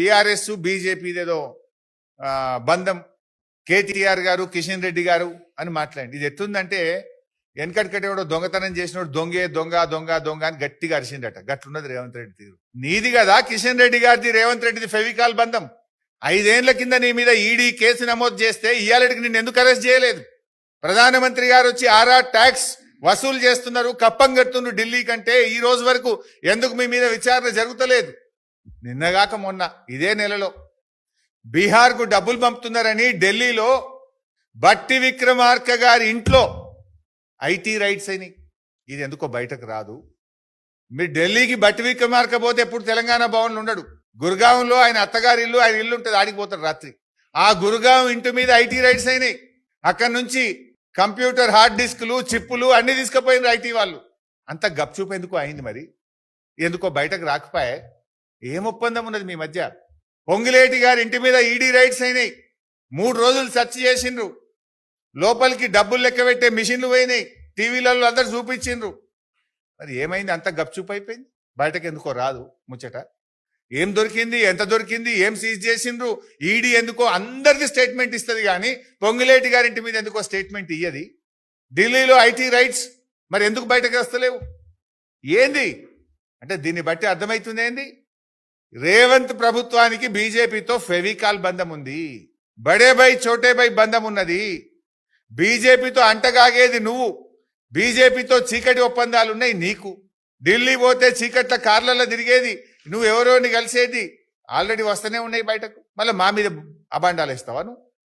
BRS బీజేపీదేదో బంధం కేటీఆర్ గారు కిషన్ రెడ్డి గారు అని మాట్లాడండి. ఇది ఎత్తుందంటే వెనకటికటేవాడు దొంగతనం చేసినోడు దొంగే దొంగ దొంగ దొంగ అని గట్టిగా అరిసిండట. గట్లున్నది రేవంత్ రెడ్డి తీరు. నీది కదా కిషన్ రెడ్డి గారిది రేవంత్ రెడ్డిది ఫెవికాల్ బంధం. ఐదేళ్ళ కింద నీ మీద ఈడీ కేసు నమోదు చేస్తే ఇయ్యాలటికి నిన్ను ఎందుకు అరెస్ట్ చేయలేదు? ప్రధానమంత్రి గారు వచ్చి ఆరా ట్యాక్స్ వసూలు చేస్తున్నారు కప్పం కడుతున్నారు ఢిల్లీ కంటే ఈ రోజు వరకు. ఎందుకు మీ మీద విచారణ జరుగుతలేదు? నిన్నగాక మొన్న ఇదే నెలలో బీహార్కు డబ్బులు పంపుతున్నారని ఢిల్లీలో బట్టి విక్రమార్క గారి ఇంట్లో ఐటీ రైట్స్ అయినాయి. ఇది ఎందుకో బయటకు రాదు. మీరు ఢిల్లీకి బట్టి విక్రమార్క పోతే ఎప్పుడు తెలంగాణ భవన్లు ఉండడు. గురుగావంలో ఆయన అత్తగారి ఇల్లు ఆయన ఇల్లు ఉంటుంది ఆడిగిపోతారు రాత్రి. ఆ గురుగాం ఇంటి మీద ఐటీ రైట్స్ అయినాయి. అక్కడి నుంచి కంప్యూటర్ హార్డ్ డిస్క్లు చిప్పులు అన్ని తీసుకుపోయినారు ఐటీ వాళ్ళు. అంత గప్చూపు ఎందుకు అయింది మరి? ఎందుకో బయటకు రాకపోయే ఏం ఒప్పందం ఉన్నది మీ మధ్య? పొంగిలేటి గారి ఇంటి మీద ఈడీ రైడ్స్ అయినాయి. మూడు రోజులు సెర్చ్ చేసిండ్రు. లోపలికి డబ్బులు లెక్క పెట్టే మిషన్లు పోయినాయి. టీవీలలో అందరు చూపించిండ్రు. మరి ఏమైంది? అంత గప్చూప్ అయిపోయింది. బయటకు ఎందుకో రాదు ముచ్చట. ఏం దొరికింది? ఎంత దొరికింది? ఏం సీజ్ చేసిండ్రు? ఈడీ ఎందుకో అందరిది స్టేట్మెంట్ ఇస్తుంది కానీ పొంగిలేటి గారి ఇంటి మీద ఎందుకో స్టేట్మెంట్ ఇయ్యది? ఢిల్లీలో ఐటీ రైట్స్. మరి ఎందుకు బయటకు వస్తలేవు? ఏంది? అంటే దీన్ని బట్టి అర్థమవుతుంది ఏంది? రేవంత్ ప్రభుత్వానికి బీజేపీతో ఫెవికాల్ బంధం ఉంది బడే బై చోటే బై బంధం ఉన్నది బీజేపీతో అంటగాగేది నువ్వు. బీజేపీతో చీకటి ఒప్పందాలు ఉన్నాయి నీకు. ఢిల్లీ పోతే చీకట్ల కార్లలో తిరిగేది నువ్వు ఎవరోని కలిసేది? ఆల్రెడీ వస్తూనే ఉన్నాయి బయటకు. మళ్ళీ మా మీద అబాండాలు ఇస్తావా నువ్వు?